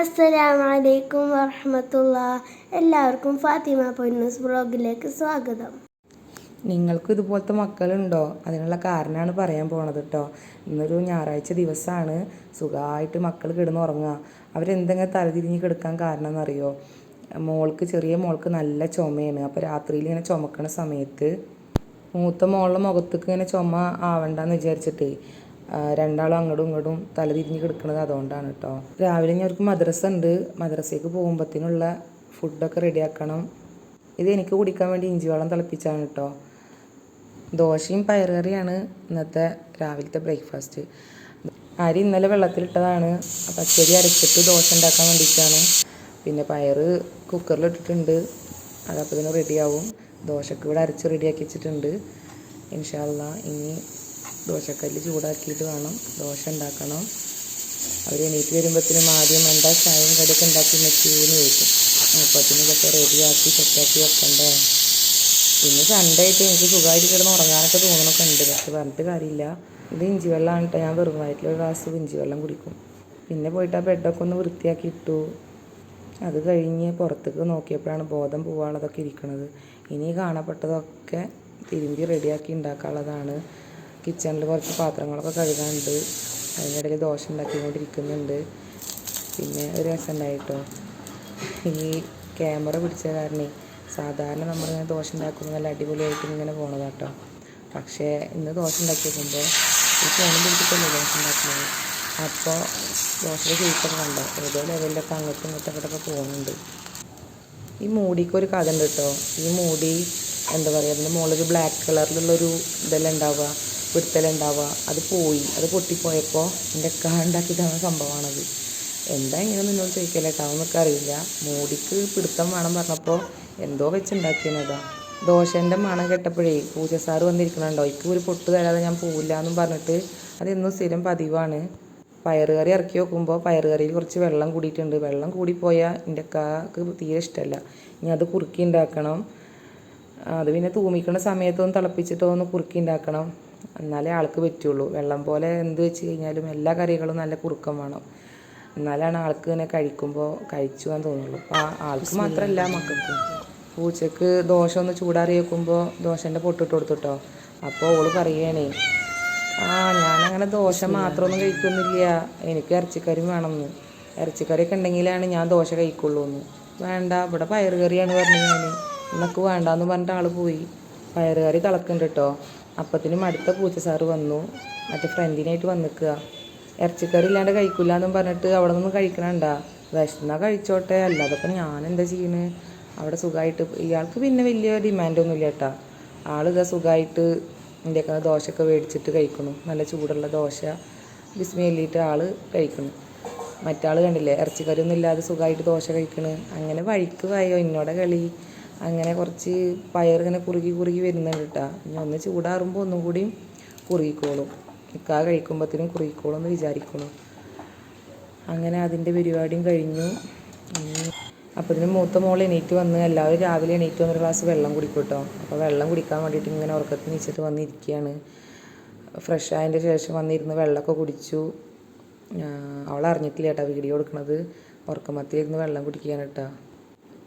അസ്സലാമലൈക്കും വറഹമത്തുള്ള. എല്ലാവർക്കും ഫാത്തിമ പൊന്നൂസ് ബ്ലോഗിലേക്ക് സ്വാഗതം. നിങ്ങൾക്കും ഇതുപോലത്തെ മക്കളുണ്ടോ? അതിനുള്ള കാരണമാണ് പറയാൻ പോണത് കേട്ടോ ഇന്നൊരു ഞായറാഴ്ച ദിവസമാണ് സുഖമായിട്ട് മക്കൾ കിടന്ന് ഉറങ്ങുക അവരെന്തെങ്കിലും തലതിരിഞ്ഞ് കിടക്കാൻ കാരണം എന്നറിയോ മോൾക്ക് ചെറിയ മോൾക്ക് നല്ല ചുമയാണ്. അപ്പോൾ രാത്രിയിൽ ഇങ്ങനെ ചുമക്കണ സമയത്ത് മൂത്ത മോളുടെ മുഖത്തേക്ക് ഇങ്ങനെ ചുമ ആവണ്ടെന്ന് വിചാരിച്ചിട്ട് രണ്ടാളും അങ്ങോട്ടും ഇങ്ങോട്ടും തലതിരിഞ്ഞ് കിടക്കുന്നത് അതുകൊണ്ടാണ് കേട്ടോ രാവിലെ ഞാൻ അവർക്ക് മദ്രസ ഉണ്ട്. മദ്രസയ്ക്ക് പോകുമ്പോഴത്തേനുള്ള ഫുഡൊക്കെ റെഡിയാക്കണം ഇത് എനിക്ക് കുടിക്കാൻ വേണ്ടി ഇഞ്ചി വെള്ളം തിളപ്പിച്ചാണ് കേട്ടോ ദോശയും പയറുകറിയാണ് ഇന്നത്തെ രാവിലത്തെ ബ്രേക്ക്ഫാസ്റ്റ് അരി ഇന്നലെ വെള്ളത്തിലിട്ടതാണ്. പച്ചരി അരച്ചിട്ട് ദോശ ഉണ്ടാക്കാൻ വേണ്ടിയിട്ടാണ്. പിന്നെ പയറ് കുക്കറിലിട്ടിട്ടുണ്ട് അതപ്പോൾ ഇതിന് റെഡിയാവും ദോശക്ക് ഇവിടെ അരച്ച് റെഡിയാക്കി വെച്ചിട്ടുണ്ട്. ഇൻഷാല്ല ഇനി ദോശക്കല്ല് ചൂടാക്കിയിട്ട് വേണം. ദോശ ഉണ്ടാക്കണം. അവർ എണീറ്റ് വരുമ്പോഴത്തേനും ആദ്യം എന്താ ചായയും കടിയൊക്കെ ഉണ്ടാക്കി വെച്ചെന്ന് ചോദിക്കും. അപ്പത്തിന് ഇതൊക്കെ റെഡിയാക്കി സെറ്റാക്കി വെക്കണ്ടേ? പിന്നെ സൺഡേ ആയിട്ട് എനിക്ക് സുഖമായിട്ട് കിടന്ന് ഉറങ്ങാനൊക്കെ തോന്നണൊക്കെ ഉണ്ട്. പക്ഷെ പറഞ്ഞിട്ട് കാര്യമില്ല. ഇത് ഇഞ്ചി വെള്ളമാണ് കേട്ടോ. ഞാൻ വെറും വയറ്റിൽ ഒരു ഗ്ലാസ് ഇഞ്ചി വെള്ളം കുടിക്കും. പിന്നെ പോയിട്ട് ആ ബെഡൊക്കെ ഒന്ന് വൃത്തിയാക്കി ഇട്ടു. അത് കഴിഞ്ഞ് പുറത്തേക്ക് നോക്കിയപ്പോഴാണ് ബോധം പോവാനുള്ളതൊക്കെ ഇരിക്കുന്നത് ഇനി കാണപ്പെട്ടതൊക്കെ തിരുമ്പി റെഡിയാക്കി ഉണ്ടാക്കാനുള്ളതാണ്. കിച്ചണിൽ കുറച്ച് പാത്രങ്ങളൊക്കെ കഴുകാനുണ്ട്. അതിനിടയിൽ ദോശ ഉണ്ടാക്കിക്കൊണ്ടിരിക്കുന്നുണ്ട്. പിന്നെ ഒരു രസം ഉണ്ടായിട്ടോ ഈ ക്യാമറ പിടിച്ച കാരണേ സാധാരണ നമ്മളിങ്ങനെ ദോശ ഉണ്ടാക്കുമ്പോൾ നല്ല അടിപൊളിയായിട്ട് ഇങ്ങനെ പോണത് കേട്ടോ പക്ഷേ ഇന്ന് ദോശ ഉണ്ടാക്കി ഈ ഫോണിൽ പിടിച്ചിട്ടല്ലേ ദോശ ഉണ്ടാക്കുന്നത് അപ്പോൾ ദോശയുടെ ഷേപ്പൊക്കെ കണ്ടോ? ഏതോ ലെവലിലൊക്കെ അങ്ങോട്ടും ഇങ്ങോട്ടൊക്കെ പോകുന്നുണ്ട്. ഈ മൂടിക്ക് ഒരു കഥ ഉണ്ട് കേട്ടോ. ഈ മൂടി എന്താ പറയുക അതിന്റെ മുകളിൽ ബ്ലാക്ക് കളറിലുള്ളൊരു ഇതെല്ലാം ഉണ്ടാവുക. പിടുത്തലെല്ലാം ഉണ്ടാവുക അത് പോയി. അത് പൊട്ടിപ്പോയപ്പോൾ എന്റെ അക്ക ഉണ്ടാക്കി തന്ന സംഭവമാണത്. എന്താ ഇങ്ങനെ നിന്നോട് ചോദിക്കല്ലേ കേട്ടോ അതൊന്നൊക്കെ അറിയില്ല. മോടിക്ക് പിടുത്തം വേണം പറഞ്ഞപ്പോൾ എന്തോ വെച്ചുണ്ടാക്കിയതാ ദോശന്റെ മണം കെട്ടപ്പോഴേ പൂജ സാറ് വന്നിരിക്കണുണ്ടോ എനിക്ക് ഒരു പൊട്ട് തരാതെ ഞാൻ പോവില്ല എന്നും പറഞ്ഞിട്ട് അതെന്നും സ്ഥിരം പതിവാണ്. പയറുകറി ഇറക്കി വെക്കുമ്പോൾ പയറുകറിയിൽ കുറച്ച് വെള്ളം കൂടിയിട്ടുണ്ട്. വെള്ളം കൂടിപ്പോയാൽ എന്റെ അക്കാക്ക് തീരെ ഇഷ്ടമല്ല ഇനി അത് കുറുക്കി ഉണ്ടാക്കണം. അത് പിന്നെ തൂമിക്കണ സമയത്തൊന്ന് തിളപ്പിച്ചിട്ടോ ഒന്ന് കുറുക്കി ഉണ്ടാക്കണം. എന്നാലേ ആൾക്ക് പറ്റുള്ളൂ. വെള്ളം പോലെ എന്ത് വെച്ച് കഴിഞ്ഞാലും എല്ലാ കറികളും നല്ല കുറുക്കം വേണം. എന്നാലാണ് ആൾക്ക് ഇങ്ങനെ കഴിക്കുമ്പോൾ കഴിച്ചു എന്ന് തോന്നുള്ളൂ. അപ്പോൾ ആൾക്ക് മാത്രമല്ല മക്കൾക്കും. പൂച്ചക്ക് ദോശ ഒന്ന് ചൂടാറി വെക്കുമ്പോൾ ദോശന്റെ പൊട്ടിട്ട് കൊടുത്തുട്ടോ. അപ്പോൾ ഓൾ പറയണേ ആ ഞാനങ്ങനെ ദോശ മാത്രമൊന്നും കഴിക്കുന്നില്ല. എനിക്ക് ഇറച്ചിക്കറിയും വേണമെന്ന് ഇറച്ചിക്കറിയൊക്കെ ഉണ്ടെങ്കിലാണ് ഞാൻ ദോശ കഴിക്കുള്ളൂ എന്ന് വേണ്ട ഇവിടെ പയറുകറിയാണ് പറഞ്ഞു ഞാൻ എന്നൊക്കെ വേണ്ടാന്ന് പറഞ്ഞിട്ട് ആൾ പോയി. പയറുകറി തിളക്കുന്നുണ്ട് കേട്ടോ അപ്പത്തിനും അടുത്ത പൂച്ച സാറ് വന്നു. മറ്റേ ഫ്രണ്ടിനായിട്ട് വന്നിക്കുക. ഇറച്ചിക്കറി ഇല്ലാണ്ട് കഴിക്കില്ല എന്നും പറഞ്ഞിട്ട് അവിടെ നിന്ന് കഴിക്കണണ്ട. വിശന്ന കഴിച്ചോട്ടെ. അല്ലാതെ ഇപ്പം ഞാൻ എന്താ ചെയ്യണ്? അവിടെ സുഖമായിട്ട് ഇയാൾക്ക് പിന്നെ വലിയ ഡിമാൻഡൊന്നും ഇല്ല കേട്ടാ. ആളിതാ സുഖമായിട്ട് ഇന്ത്യയ്ക്ക് ദോശയൊക്കെ മേടിച്ചിട്ട് കഴിക്കുന്നു. നല്ല ചൂടുള്ള ദോശ ബിസ്മേലിയിട്ട് ആൾ കഴിക്കുന്നു. മറ്റാൾ കണ്ടില്ലേ ഇറച്ചിക്കറി ഒന്നും ഇല്ലാതെ സുഖമായിട്ട് ദോശ കഴിക്കണ്. അങ്ങനെ വഴിക്ക് വായോ എന്നോടെ കളി. അങ്ങനെ കുറച്ച് പയർ ഇങ്ങനെ കുറുകി കുറുകി വരുന്നുണ്ട് കേട്ടോ ഇനി ഒന്ന് ചൂടാറുമ്പോൾ ഒന്നും കൂടിയും കുറുകിക്കോളും. ഇക്കാ കഴിക്കുമ്പോഴത്തേനും കുറുകിക്കോളും എന്ന് വിചാരിക്കണം അങ്ങനെ അതിന്റെ പരിപാടിയും കഴിഞ്ഞു. അപ്പോൾ ഇതിന് മൂത്ത മോൾ എണീറ്റ് വന്ന് എല്ലാവരും രാവിലെ എണീറ്റ് വന്നൊരു ഗ്ലാസ് വെള്ളം കുടിക്കും കേട്ടോ അപ്പോൾ വെള്ളം കുടിക്കാൻ വേണ്ടിയിട്ട് ഇങ്ങനെ ഉറക്കത്തിൽ നീച്ചിട്ട് വന്നിരിക്കുകയാണ് ഫ്രഷ് ആയതിന്റെ ശേഷം വന്നിരുന്ന് വെള്ളമൊക്കെ കുടിച്ചു. അവൾ അറിഞ്ഞിട്ടില്ല കേട്ടോ വീഡിയോ കൊടുക്കണത് ഉറക്കമത്തിലിരുന്ന് വെള്ളം കുടിക്കുകയാണ് കേട്ടോ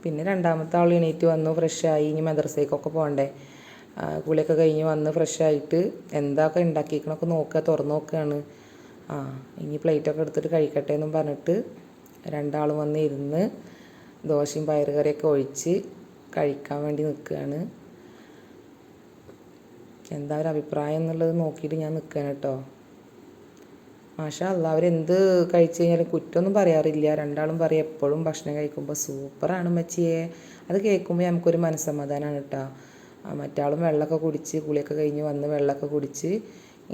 പിന്നെ രണ്ടാമത്തെ ആൾ എണീറ്റ് വന്നു ഫ്രഷായി ഇനി മദ്രസയ്ക്കൊക്കെ പോകണ്ടേ. കുളിയൊക്കെ കഴിഞ്ഞ് വന്ന് ഫ്രഷായിട്ട് എന്താക്കെ ഉണ്ടാക്കിക്കണൊക്കെ നോക്കുക തുറന്ന് നോക്കുകയാണ് ആ ഇനി പ്ലേറ്റൊക്കെ എടുത്തിട്ട് കഴിക്കട്ടെ എന്നും പറഞ്ഞിട്ട് രണ്ടാളും വന്ന് ഇരുന്ന് ദോശയും പയറുകറിയൊക്കെ ഒഴിച്ച് കഴിക്കാൻ വേണ്ടി നിൽക്കുകയാണ് എന്താ ഒരു അഭിപ്രായം എന്നുള്ളത് നോക്കിയിട്ട് ഞാൻ നിൽക്കുകയാണ് കേട്ടോ. മാഷാ അല്ല അവരെന്ത് കഴിച്ചു കഴിഞ്ഞാലും കുറ്റമൊന്നും പറയാറില്ല. രണ്ടാളും പറയും എപ്പോഴും ഭക്ഷണം കഴിക്കുമ്പോൾ സൂപ്പറാണ് മച്ചിയെ അത് കേൾക്കുമ്പോൾ നമുക്കൊരു മനസ്സമാധാനമാണ് കേട്ടോ. മറ്റാളും വെള്ളമൊക്കെ കുടിച്ച് കുളിയൊക്കെ കഴിഞ്ഞ് വന്ന് വെള്ളമൊക്കെ കുടിച്ച്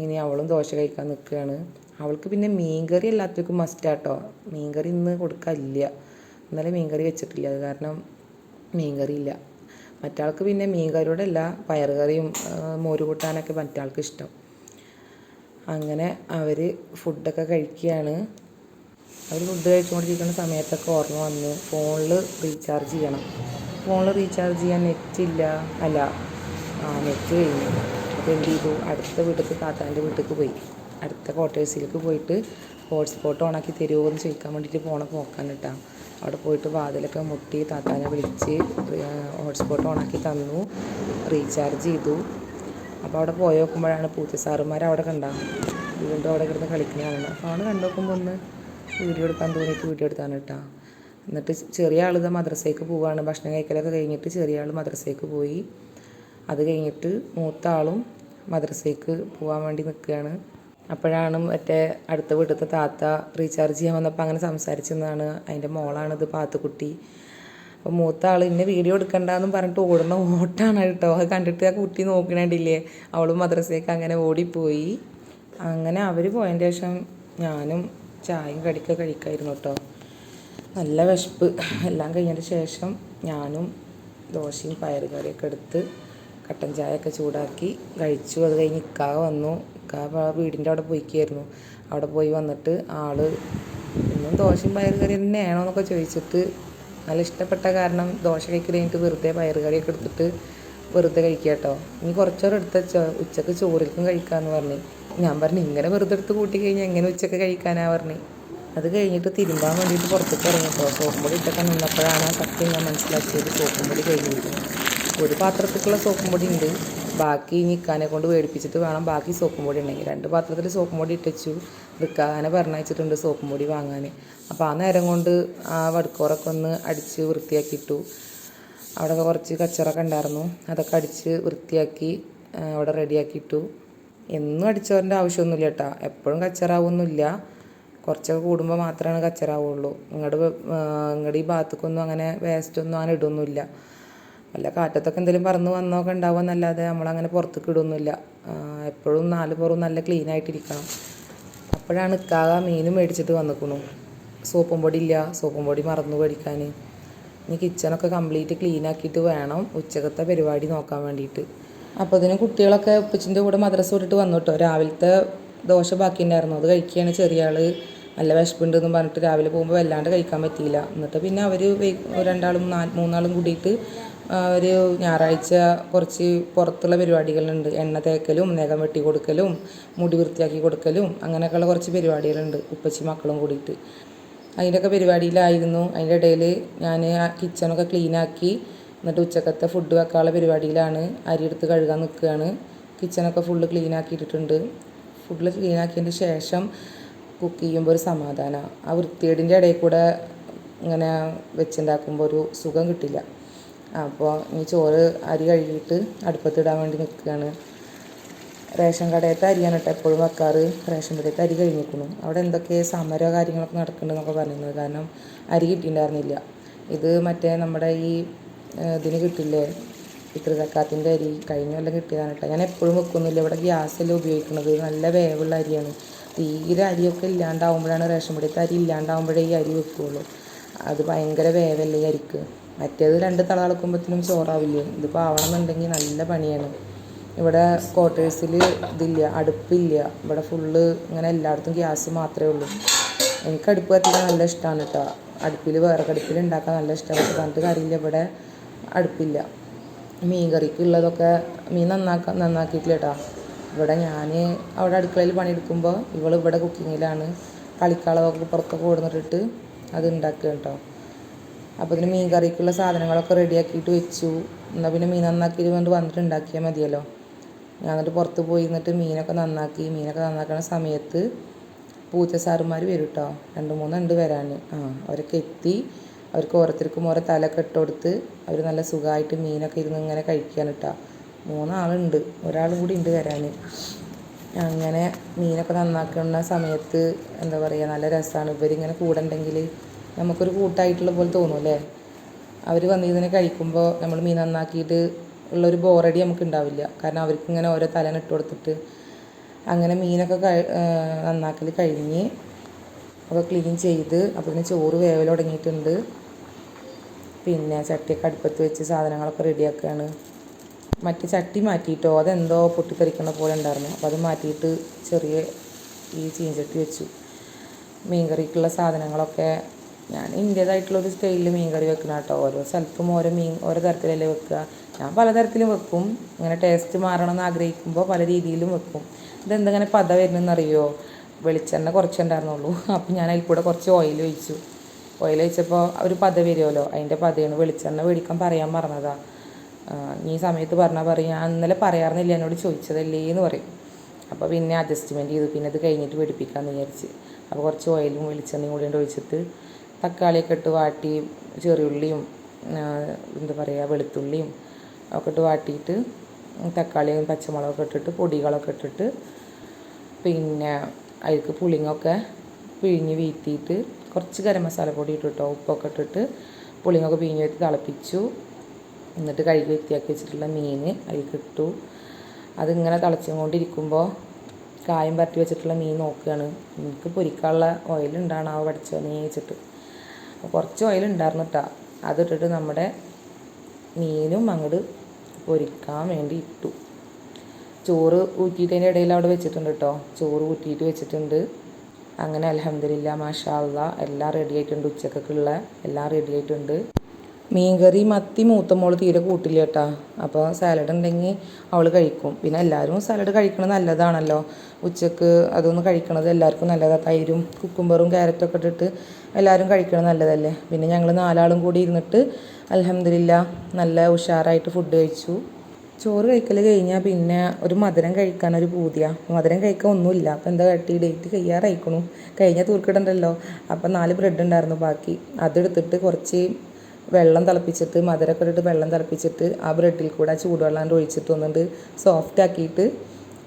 ഇനി അവളും ദോശ കഴിക്കാൻ നിൽക്കുകയാണ്. അവൾക്ക് പിന്നെ മീൻകറി എല്ലാത്തിനും മസ്റ്റാട്ടോ മീൻകറി ഇന്ന് കൊടുക്കാനില്ല. ഇന്നലെ മീൻകറി വെച്ചിട്ടില്ല. അത് കാരണം മീൻകറി ഇല്ല. മറ്റാൾക്ക് പിന്നെ മീൻകറിയോടല്ല പയറുകറിയും മോര് കൂട്ടാനൊക്കെ മറ്റാൾക്ക് ഇഷ്ടം. അങ്ങനെ അവർ ഫുഡൊക്കെ കഴിക്കുകയാണ്. അവർ ഫുഡ് കഴിച്ചുകൊണ്ടിരിക്കുന്ന സമയത്തൊക്കെ ഓർമ്മ വന്നു. ഫോണിൽ റീചാർജ് ചെയ്യണം. ഫോണിൽ റീചാർജ് ചെയ്യാൻ നെറ്റ് ഇല്ല. അല്ല ആ നെറ്റ് കഴിഞ്ഞു. അപ്പോൾ എന്ത് ചെയ്തു? അടുത്ത വീട്ടിലേക്ക് താത്താന്റെ വീട്ടിലേക്ക് പോയി. അടുത്ത ക്വാർട്ടേഴ്സിലേക്ക് പോയിട്ട് ഹോട്ട്സ്പോട്ട് ഓണാക്കി തരുമോ എന്ന് ചോദിക്കാൻ വേണ്ടിയിട്ട് പോണ നോക്കാൻ കേട്ടോ അവിടെ പോയിട്ട് വാതിലൊക്കെ മുട്ടി താത്താനെ വിളിച്ച് ഹോട്ട്സ്പോട്ട് ഓണാക്കി തന്നു. റീചാർജ് ചെയ്തു. അപ്പോൾ അവിടെ പോയി നോക്കുമ്പോഴാണ് പൂച്ച. സാറുമാർ അവിടെ കണ്ടാണ് വീണ്ടും അവിടെ കിടന്ന് കളിക്കുന്നതാണ് അപ്പോൾ അവിടെ കണ്ടു നോക്കുമ്പോൾ ഒന്ന് വീഡിയോ എടുക്കാൻ തോന്നിയിട്ട് വീഡിയോ എടുത്താണ് കേട്ടോ. എന്നിട്ട് ചെറിയ ആൾ ഇതാ മദ്രസയ്ക്ക് പോവുകയാണ് ഭക്ഷണം കഴിക്കലൊക്കെ കഴിഞ്ഞിട്ട് ചെറിയ ആൾ മദ്രസയ്ക്ക് പോയി. അത് കഴിഞ്ഞിട്ട് മൂത്ത ആളും മദ്രസയ്ക്ക് പോകാൻ വേണ്ടി നിൽക്കുകയാണ്. അപ്പോഴാണ് മറ്റേ അടുത്ത വീട്ടിലത്തെ താത്ത റീചാർജ് ചെയ്യാൻ വന്നപ്പോൾ അങ്ങനെ സംസാരിച്ചെന്നാണ്. അതിന്റെ മോളാണിത് പാത്തുക്കുട്ടി. അപ്പോൾ മൂത്ത ആൾ ഇന്നെ വീഡിയോ എടുക്കണ്ടെന്നും പറഞ്ഞിട്ട് ഓടുന്ന ഓട്ടാണ് കേട്ടോ. അത് കണ്ടിട്ട് ആ കുട്ടി നോക്കണേണ്ടില്ലേ? അവളും മദ്രസയൊക്കെ അങ്ങനെ ഓടിപ്പോയി. അങ്ങനെ അവർ പോയതിന്റെ ശേഷം ഞാനും ചായയും കടിക്കുക കഴിക്കായിരുന്നു കേട്ടോ. നല്ല വിശപ്പ്. എല്ലാം കഴിഞ്ഞതിന് ശേഷം ഞാനും ദോശയും പയറും കറിയൊക്കെ എടുത്ത് കട്ടൻ ചായയൊക്കെ ചൂടാക്കി കഴിച്ചു. അത് കഴിഞ്ഞ് ഇക്കാ വന്നു. ഇക്കാ വീടിന്റെ അവിടെ പോയിക്കായിരുന്നു. അവിടെ പോയി വന്നിട്ട് ആൾ ഇന്നും ദോശയും പയറ് കറി തന്നെയാണോ എന്നൊക്കെ ചോദിച്ചിട്ട് നല്ല ഇഷ്ടപ്പെട്ട കാരണം ദോശ കഴിക്കൽ കഴിഞ്ഞിട്ട് വെറുതെ പയറുകറിയൊക്കെ എടുത്തിട്ട് വെറുതെ കഴിക്കുക കേട്ടോ. ഇനി കുറച്ചേരം എടുത്ത ഉച്ചയ്ക്ക് ചോറിൽക്കും കഴിക്കാമെന്ന് പറഞ്ഞു. ഞാൻ പറഞ്ഞു ഇങ്ങനെ വെറുതെ എടുത്ത് കൂട്ടി കഴിഞ്ഞാൽ എങ്ങനെ ഉച്ചയ്ക്ക് കഴിക്കാനാ പറഞ്ഞു. അത് കഴിഞ്ഞിട്ട് തിരുമ്പാൻ വേണ്ടിയിട്ട് പുറത്തേക്ക് ഇറങ്ങിട്ടോ സോപ്പും പൊടി ഇട്ടൊക്കെ നിന്നപ്പോഴാണ് സത്യം ഞാൻ മനസ്സിലാക്കിയത്. സോപ്പും പൊടി കഴിഞ്ഞിരിക്കുന്നത് ഒരു പാത്രത്തിലുള്ള സോപ്പും പൊടി ഉണ്ട്. ബാക്കി നിൽക്കാനെ കൊണ്ട് മേടിപ്പിച്ചിട്ട് വേണം ബാക്കി സോപ്പും പൊടി ഉണ്ടെങ്കിൽ. രണ്ട് പാത്രത്തിൽ സോപ്പും പൊടി ഇട്ടച്ചു. വൃക്കാനെ പറഞ്ഞയച്ചിട്ടുണ്ട് സോപ്പും പൊടി വാങ്ങാൻ. അപ്പോൾ ആ നേരം കൊണ്ട് ആ വടുക്കോറൊക്കെ ഒന്ന് അടിച്ച് വൃത്തിയാക്കിയിട്ടു. അവിടെ കുറച്ച് കച്ചറൊക്കെ ഉണ്ടായിരുന്നു. അതൊക്കെ അടിച്ച് വൃത്തിയാക്കി അവിടെ റെഡിയാക്കിയിട്ടു. എന്നും അടിച്ചവരുടെ ആവശ്യമൊന്നുമില്ല കേട്ടോ. എപ്പോഴും കച്ചറാവൊന്നുമില്ല. കുറച്ചൊക്കെ കൂടുമ്പോൾ മാത്രമാണ് കച്ചറാവുള്ളൂ. നിങ്ങളുടെ നിങ്ങളുടെ ഈ ഭാഗത്തേക്കൊന്നും അങ്ങനെ വേസ്റ്റൊന്നും അങ്ങനെ ഇടൊന്നുമില്ല. വല്ല കാറ്റത്തൊക്കെ എന്തെങ്കിലും പറന്ന് വന്നൊക്കെ ഉണ്ടാവുക എന്നല്ലാതെ നമ്മളങ്ങനെ പുറത്തേക്ക് ഇടൊന്നുമില്ല. എപ്പോഴും നാല് പുറവും നല്ല ക്ലീൻ ആയിട്ടിരിക്കണം. അപ്പോഴാണ് ഇക്കാക മീനും മേടിച്ചിട്ട് വന്നിക്കണു. സോപ്പും പൊടി ഇല്ല. സോപ്പും പൊടി മറന്നു മേടിക്കാൻ. ഇനി കിച്ചണൊക്കെ കംപ്ലീറ്റ് ക്ലീൻ ആക്കിയിട്ട് വേണം ഉച്ചകത്തെ പരിപാടി നോക്കാൻ വേണ്ടിയിട്ട്. അപ്പോൾ ഇതിന് കുട്ടികളൊക്കെ ഉപ്പച്ചിന്റെ കൂടെ മദ്രസ വിട്ടിട്ട് വന്നു കേട്ടോ രാവിലത്തെ ദോശ ബാക്കി ഉണ്ടായിരുന്നു അത് കഴിക്കുകയാണ് ചെറിയ ആൾ നല്ല വിശപ്പുണ്ടെന്ന് പറഞ്ഞിട്ട് രാവിലെ പോകുമ്പോൾ വല്ലാണ്ട് കഴിക്കാൻ പറ്റിയില്ല. എന്നിട്ട് പിന്നെ അവർ രണ്ടാളും നാല് മൂന്നാളും കൂടിയിട്ട് ഒരു ഞായറാഴ്ച കുറച്ച് പുറത്തുള്ള പരിപാടികളുണ്ട്. എണ്ണ തേക്കലും നഖം വെട്ടി കൊടുക്കലും മുടി വൃത്തിയാക്കി കൊടുക്കലും അങ്ങനെയൊക്കെയുള്ള കുറച്ച് പരിപാടികളുണ്ട്. ഉപ്പച്ചി മക്കളും കൂടിയിട്ട്. അതിന്റെയൊക്കെ പരിപാടിയിലായിരുന്നു. അതിന്റെ ഇടയിൽ ഞാൻ കിച്ചണൊക്കെ ക്ലീനാക്കി എന്നിട്ട് ഉച്ചക്കത്തെ ഫുഡ് വെക്കാനുള്ള പരിപാടിയിലാണ്. അരി എടുത്ത് കഴുകാൻ നിൽക്കുകയാണ്. കിച്ചണൊക്കെ ഫുള്ള് ക്ലീൻ ആക്കിയിട്ടുണ്ട് ഫുള്ള് ക്ലീൻ ശേഷം കുക്ക് ചെയ്യുമ്പോൾ ഒരു സമാധാനമാണ് ആ വൃത്തികേടിന്റെ ഇടയിൽ കൂടെ ഇങ്ങനെ വെച്ചുണ്ടാക്കുമ്പോൾ ഒരു സുഖം കിട്ടില്ല. അപ്പോൾ ഈ ചോറ് അരി കഴുകിയിട്ട് അടുപ്പത്തിടാൻ വേണ്ടി നിൽക്കുകയാണ്. റേഷൻ കടയത്തെ അരിയാണ് കേട്ടോ എപ്പോഴും വെക്കാറ്. റേഷൻ കടയത്തെ അരി കഴിഞ്ഞിരിക്കുന്നു. അവിടെ എന്തൊക്കെ സമരമോ കാര്യങ്ങളൊക്കെ നടക്കുന്നുണ്ടെന്നൊക്കെ പറയുന്നത് കാരണം അരി കിട്ടിയിട്ടുണ്ടായിരുന്നില്ല. ഇത് മറ്റേ നമ്മുടെ ഈ ഇതിന് കിട്ടില്ലേ? പിതൃസക്കാത്തിന്റെ അരി കഴിഞ്ഞ കൊല്ലം കിട്ടിയതാണ് കേട്ടോ. ഞാൻ എപ്പോഴും വെക്കുന്നില്ല. ഇവിടെ ഗ്യാസല്ലേ ഉപയോഗിക്കുന്നത്. നല്ല വേവുള്ള അരിയാണ്. തീരെ അരിയൊക്കെ ഇല്ലാണ്ടാവുമ്പോഴാണ് റേഷൻ കടയത്തെ അരി ഇല്ലാണ്ടാവുമ്പോഴേ ഈ അരി വെക്കുകയുള്ളൂ അത് ഭയങ്കര വേവല്ലേ ഈ അരിക്ക്. മറ്റേത് രണ്ട് തള കളക്കുമ്പോഴത്തേനും ചോറാവില്ലേ? ഇതിപ്പോൾ ആവണമെന്നുണ്ടെങ്കിൽ നല്ല പണിയാണ്. ഇവിടെ ക്വാർട്ടേഴ്സിൽ ഇതില്ല അടുപ്പില്ല. ഇവിടെ ഫുള്ള് ഇങ്ങനെ എല്ലായിടത്തും ഗ്യാസ് മാത്രമേ ഉള്ളൂ. എനിക്ക് അടുപ്പ് കത്തിക്കാൻ നല്ല ഇഷ്ടമാണ് കേട്ടോ അടുപ്പിൽ വേറെ അടുപ്പിൽ ഉണ്ടാക്കാൻ നല്ല ഇഷ്ടമാണ് പക്ഷേ പറഞ്ഞിട്ട് കാര്യമില്ല ഇവിടെ അടുപ്പില്ല. മീൻ കറിക്കുള്ളതൊക്കെ മീൻ നന്നാക്കാൻ നന്നാക്കിയിട്ടില്ല കേട്ടോ ഇവിടെ ഞാൻ അവിടെ അടുക്കളയിൽ പണിയെടുക്കുമ്പോൾ ഇവൾ ഇവിടെ കുക്കിങ്ങിലാണ് കളിക്കാളൊക്കെ പുറത്തൊക്കെ കൊടുന്നിട്ടിട്ട് അത് ഉണ്ടാക്കുക കേട്ടോ അപ്പോൾ ഇതിന് മീൻ കറിക്കുള്ള സാധനങ്ങളൊക്കെ റെഡിയാക്കിയിട്ട് വെച്ചു. എന്നാൽ പിന്നെ മീൻ നന്നാക്കി കൊണ്ട് വന്നിട്ട് ഉണ്ടാക്കിയാൽ മതിയല്ലോ. ഞാൻ എന്നിട്ട് പുറത്ത് പോയി നിന്നിട്ട് മീനൊക്കെ നന്നാക്കി. മീനൊക്കെ നന്നാക്കുന്ന സമയത്ത് പൂച്ച സാറുമാർ വരും കേട്ടോ രണ്ട് മൂന്നുണ്ട് വരാൻ ആ അവരൊക്കെ എത്തി. അവർക്ക് ഓരോരുത്തർക്കും ഓരോ തലയൊക്കെ ഇട്ട് കൊടുത്ത് അവർ നല്ല സുഖമായിട്ട് മീനൊക്കെ ഇരുന്ന് ഇങ്ങനെ കഴിക്കാൻ കേട്ടോ മൂന്നാളുണ്ട്. ഒരാൾ കൂടി ഉണ്ട് വരാൻ അങ്ങനെ മീനൊക്കെ നന്നാക്കുന്ന സമയത്ത് എന്താ പറയുക നല്ല രസമാണ് ഇവരിങ്ങനെ കൂടെ ഉണ്ടെങ്കിൽ നമുക്കൊരു കൂട്ടായിട്ടുള്ള പോലെ തോന്നും അല്ലേ? അവർ വന്നിരുന്ന് കഴിക്കുമ്പോൾ നമ്മൾ മീൻ നന്നാക്കിയിട്ട് ഉള്ളൊരു ബോറടി നമുക്ക് ഉണ്ടാവില്ല കാരണം അവർക്ക് ഇങ്ങനെ ഓരോ തലേന്ന് ഇട്ട് കൊടുത്തിട്ട് അങ്ങനെ മീനൊക്കെ നന്നാക്കൽ കഴിഞ്ഞ് അപ്പോൾ ക്ലീൻ ചെയ്ത് അപ്പോൾ പിന്നെ ചോറ് വേവൽ തുടങ്ങിയിട്ടുണ്ട്. പിന്നെ ചട്ടിയൊക്കെ അടുപ്പത്ത് വെച്ച് സാധനങ്ങളൊക്കെ റെഡിയാക്കുകയാണ് മറ്റ് ചട്ടി മാറ്റിയിട്ടോ? അതെന്തോ പൊട്ടിത്തെറിക്കുന്ന പോലെ ഉണ്ടായിരുന്നു. അപ്പോൾ അത് മാറ്റിയിട്ട് ചെറിയ ഈ ചീഞ്ചട്ടി വെച്ചു. മീൻ കറിക്കുള്ള സാധനങ്ങളൊക്കെ ഞാൻ എന്റേതായിട്ടുള്ളൊരു സ്റ്റൈലിൽ മീൻ കറി വെക്കുന്ന കേട്ടോ. ഓരോ സ്ഥലത്തും ഓരോ മീൻ ഓരോ തരത്തിലല്ലേ വെക്കുക. ഞാൻ പലതരത്തിലും വെക്കും. ഇങ്ങനെ ടേസ്റ്റ് മാറണമെന്ന് ആഗ്രഹിക്കുമ്പോൾ പല രീതിയിലും വെക്കും. ഇതെന്തെങ്ങനെ പത വരുന്നതെന്നറിയോ വെളിച്ചെണ്ണ കുറച്ച് കുറച്ചുണ്ടായിരുന്നുള്ളൂ. അപ്പം ഞാൻ അതിൽ കൂടെ കുറച്ച് ഓയിൽ ഒഴിച്ചു. ഓയിൽ ഒഴിച്ചപ്പോൾ ഒരു പത വരുമല്ലോ? അതിന്റെ പതയാണ് വെളിച്ചെണ്ണ മേടിക്കാൻ പറയാൻ നീ ഈ സമയത്ത് പറഞ്ഞാൽ പറയും. ഞാൻ ഇന്നലെ പറയാറുന്നില്ല. എന്നോട് ചോദിച്ചതല്ലേ എന്ന് പറയും. അപ്പോൾ പിന്നെ അഡ്ജസ്റ്റ്മെന്റ് ചെയ്തു. പിന്നെ അത് കഴിഞ്ഞിട്ട് വെടിപ്പിക്കാമെന്ന് വിചാരിച്ച്. അപ്പോൾ കുറച്ച് ഓയിലും വെളിച്ചെണ്ണയും കൂടി ഒഴിച്ചിട്ട് തക്കാളിയൊക്കെ ഇട്ട് വാട്ടി ചെറിയുള്ളിയും എന്താ പറയുക വെളുത്തുള്ളിയും ഒക്കെ ഇട്ട് വാട്ടിയിട്ട് തക്കാളിയും പച്ചമുളകൊക്കെ ഇട്ടിട്ട് പൊടികളൊക്കെ ഇട്ടിട്ട് പിന്നെ അതിലേക്ക് പുളിങ്ങൊക്കെ പിഴിഞ്ഞ് വീത്തിയിട്ട് കുറച്ച് ഗരം മസാല പൊടി ഇട്ടിട്ടോ ഉപ്പൊക്കെ ഇട്ടിട്ട് പുളിങ്ങൊക്കെ പിഴിഞ്ഞ് വെച്ച് തിളപ്പിച്ചു. എന്നിട്ട് കഴുകി വൃത്തിയാക്കി വെച്ചിട്ടുള്ള മീൻ അതിലേക്ക് ഇട്ടു. അതിങ്ങനെ തിളച്ചുകൊണ്ടിരിക്കുമ്പോൾ കായം പരട്ടി വെച്ചിട്ടുള്ള മീൻ നോക്കുകയാണ് എനിക്ക് പൊരിക്കാനുള്ള ഓയിൽ ഉണ്ടാണ് ആ പഠിച്ചോ നീ വെച്ചിട്ട് കുറച്ച് ഓയിൽ ഉണ്ടായിരുന്നു കേട്ടോ അതിട്ടിട്ട് നമ്മുടെ മീനും അങ്ങോട്ട് പൊരിക്കാൻ വേണ്ടി ഇട്ടു. ചോറ് ഊറ്റിയിട്ടതിന്റെ ഇടയിൽ അവിടെ വെച്ചിട്ടുണ്ട് കേട്ടോ ചോറ് ഊറ്റിയിട്ട് വെച്ചിട്ടുണ്ട്. അങ്ങനെ അലഹമില്ല മാഷാ അള്ളാ എല്ലാം റെഡി ആയിട്ടുണ്ട്. ഉച്ചക്കൊക്കെയുള്ള എല്ലാം റെഡി ആയിട്ടുണ്ട്. മീൻകറി മത്തി മൂത്ത മോൾ തീരെ കൂട്ടില്ല കേട്ടാ. അപ്പോൾ സാലഡ് ഉണ്ടെങ്കിൽ അവൾ കഴിക്കും. പിന്നെ എല്ലാവരും സാലഡ് കഴിക്കണത് നല്ലതാണല്ലോ. ഉച്ചയ്ക്ക് അതൊന്ന് കഴിക്കണത് എല്ലാവർക്കും നല്ലതാണ് തൈരും കുക്കുംബറും ക്യാരറ്റൊക്കെ ഇട്ടിട്ട് എല്ലാവരും കഴിക്കണത് നല്ലതല്ലേ. പിന്നെ ഞങ്ങൾ നാലാളും കൂടി ഇരുന്നിട്ട് അലഹമില്ല നല്ല ഉഷാറായിട്ട് ഫുഡ് കഴിച്ചു. ചോറ് കഴിക്കൽ കഴിഞ്ഞാൽ പിന്നെ ഒരു മധുരം കഴിക്കാൻ ഒരു പൂതിയാണ് മധുരം കഴിക്കാൻ ഒന്നുമില്ല. അപ്പോൾ എന്താ കട്ടി? ഡേറ്റ് കഴിയാറായിക്കണു കഴിഞ്ഞാൽ തൂർക്കിടണ്ടല്ലോ. അപ്പം നാല് ബ്രെഡ് ഉണ്ടായിരുന്നു ബാക്കി. അതെടുത്തിട്ട് കുറച്ച് വെള്ളം തിളപ്പിച്ചിട്ട് മധുരമൊക്കെ ഇട്ടിട്ട് വെള്ളം തിളപ്പിച്ചിട്ട് ആ ബ്രെഡിൽ കൂടെ ചൂടുവെള്ളം ഒഴിച്ചിട്ട് വന്നിട്ട് സോഫ്റ്റ് ആക്കിയിട്ട്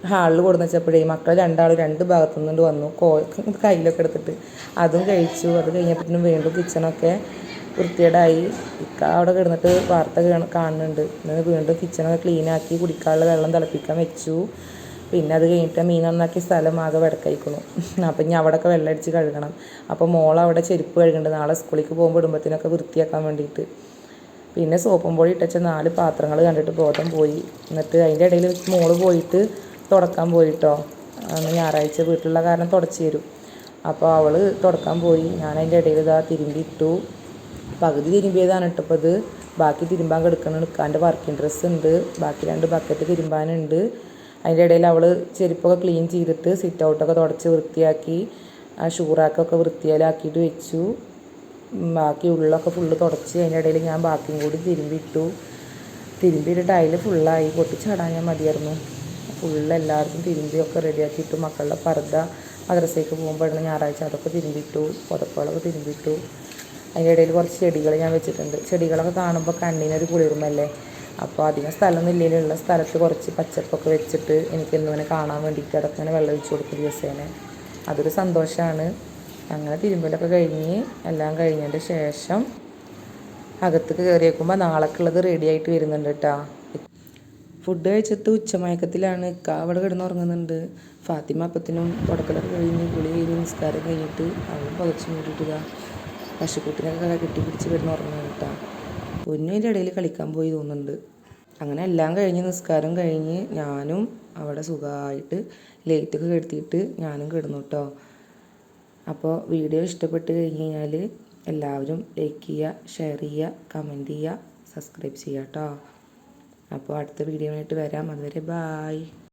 ഹാളിൽ കൊടുന്ന് വെച്ചപ്പോഴേ മക്കൾ രണ്ടാളും രണ്ട് ഭാഗത്തു നിന്നുകൊണ്ട് വന്നു. കോ കയ്യിലൊക്കെ എടുത്തിട്ട്. അതും കഴിച്ചു. അത് കഴിഞ്ഞപ്പോഴത്തേനും വീണ്ടും കിച്ചണൊക്കെ വൃത്തികേടായി. ഇക്ക അവിടെ കിടന്നിട്ട് വാർത്ത കാണുന്നുണ്ട്. വീണ്ടും കിച്ചണൊക്കെ ക്ലീനാക്കി കുടിക്കാനുള്ള വെള്ളം തിളപ്പിക്കാൻ വെച്ചു. പിന്നെ അത് കഴിഞ്ഞിട്ട് മീൻ നന്നാക്കിയ സ്ഥലം ആകെ വെടക്കയിക്കണു. അപ്പം ഇനി അവിടെയൊക്കെ വെള്ളം അടിച്ച് കഴുകണം. അപ്പോൾ മോൾ അവിടെ ചെരുപ്പ് കഴുകുന്നുണ്ട് നാളെ സ്കൂളിലേക്ക് പോകുമ്പോൾ ഇടുമ്പത്തിനൊക്കെ വൃത്തിയാക്കാൻ വേണ്ടിയിട്ട് പിന്നെ സോപ്പും പൊടി ഇട്ടച്ച നാല് പാത്രങ്ങൾ കണ്ടിട്ട് ബോധം പോയി. എന്നിട്ട് അതിന്റെ ഇടയിൽ മോൾ പോയിട്ട് തുടക്കാൻ പോയിട്ടോ. അന്ന് ഞായറാഴ്ച വീട്ടിലുള്ള കാരണം തുടച്ച് തരും. അപ്പോൾ അവൾ തുടക്കാൻ പോയി. ഞാൻ അതിന്റെ ഇടയിൽ ഇതാ തിരുമ്പി ഇട്ടു. പകുതി തിരുമ്പിയതാണ് ഇട്ടപ്പോൾ ഇത്. ബാക്കി തിരുമ്പാൻ കിടക്കുന്ന എടുക്കാന്റെ വർക്കിംഗ് ഡ്രസ്സ് ഉണ്ട്. ബാക്കി രണ്ട് ബക്കറ്റ് തിരുമ്പാനുണ്ട്. അതിന്റെ ഇടയിൽ അവൾ ചെരുപ്പൊക്കെ ക്ലീൻ ചെയ്തിട്ട് സിറ്റ് ഔട്ടൊക്കെ തുടച്ച് വൃത്തിയാക്കി ആ ഷൂറാക്കൊക്കെ വൃത്തിയിലാക്കിയിട്ട് വെച്ചു. ബാക്കി ഉള്ളൊക്കെ ഫുള്ള് തുടച്ച് അതിന്റെ ഇടയിൽ ഞാൻ ബാക്കിയും കൂടി തിരുമ്പിയിട്ടു തിരുമ്പിയിട്ടിട്ട് അതിൽ ഫുള്ളായി പൊട്ടിച്ചാടാൻ ഞാൻ മതിയായിരുന്നു ഫുള്ള് എല്ലാവർക്കും തിരുമ്പിയൊക്കെ റെഡിയാക്കിയിട്ട് മക്കളുടെ പർദ്ദ മദ്രസയ്ക്ക് പോകുമ്പോഴാണ് ഞായറാഴ്ച അതൊക്കെ തിരുമ്പിയിട്ടു പുതപ്പുകളൊക്കെ തിരുമ്പിയിട്ടു അതിന്റെ ഇടയിൽ കുറച്ച് ചെടികൾ ഞാൻ വെച്ചിട്ടുണ്ട്. ചെടികളൊക്കെ കാണുമ്പോൾ കണ്ണിനൊരു കുളിർമല്ലേ അപ്പോൾ അധികം സ്ഥലമൊന്നും ഇല്ലെങ്കിലുള്ള സ്ഥലത്ത് കുറച്ച് പച്ചപ്പൊക്കെ വെച്ചിട്ട് എനിക്ക് ഇന്നിങ്ങനെ കാണാൻ വേണ്ടിയിട്ട് അതൊക്കെ ഇങ്ങനെ വെള്ളം ഒഴിച്ച് കൊടുക്കും ദിവസേന അതൊരു സന്തോഷമാണ് അങ്ങനെ തിരുമ്പലൊക്കെ കഴിഞ്ഞ് എല്ലാം കഴിഞ്ഞതിന്റെ ശേഷം അകത്തേക്ക് കയറി വെക്കുമ്പോൾ നാളേക്കുള്ളത് റെഡി ആയിട്ട് വരുന്നുണ്ട് കേട്ടോ. ഫുഡ് കഴിച്ചിട്ട് ഉച്ചമയക്കത്തിലാണ്. ഇക്ക അവിടെ കിടന്ന് ഉറങ്ങുന്നുണ്ട്. ഫാത്തിമ അപ്പത്തിനും തുടക്കലൊക്കെ കഴിഞ്ഞ് കുളി കഴിഞ്ഞ് നിസ്കാരം കഴിഞ്ഞിട്ട് അവളും പുതച്ച് മൂടിയിട്ടില്ല പശുക്കുട്ടിനൊക്കെ കെട്ടിപ്പിടിച്ച് കിടന്ന് ഉറങ്ങുന്നു കേട്ടോ. പൊന്നു അതിന്റെ ഇടയിൽ കളിക്കാൻ പോയി തോന്നുന്നുണ്ട്. അങ്ങനെ എല്ലാം കഴിഞ്ഞ് നിസ്കാരം കഴിഞ്ഞ് ഞാനും അവിടെ സുഖമായിട്ട് ലൈറ്റൊക്കെ കെടുത്തിയിട്ട് ഞാനും കിടന്നു കേട്ടോ അപ്പോൾ വീഡിയോ ഇഷ്ടപ്പെട്ട് കഴിഞ്ഞ് കഴിഞ്ഞാൽ എല്ലാവരും ലൈക്ക് ചെയ്യുക ഷെയർ ചെയ്യുക കമന്റ് ചെയ്യുക സബ്സ്ക്രൈബ് ചെയ്യുക കേട്ടോ അപ്പോൾ അടുത്ത വീഡിയോ ആയിട്ട് വരാം. അതുവരെ ബായ്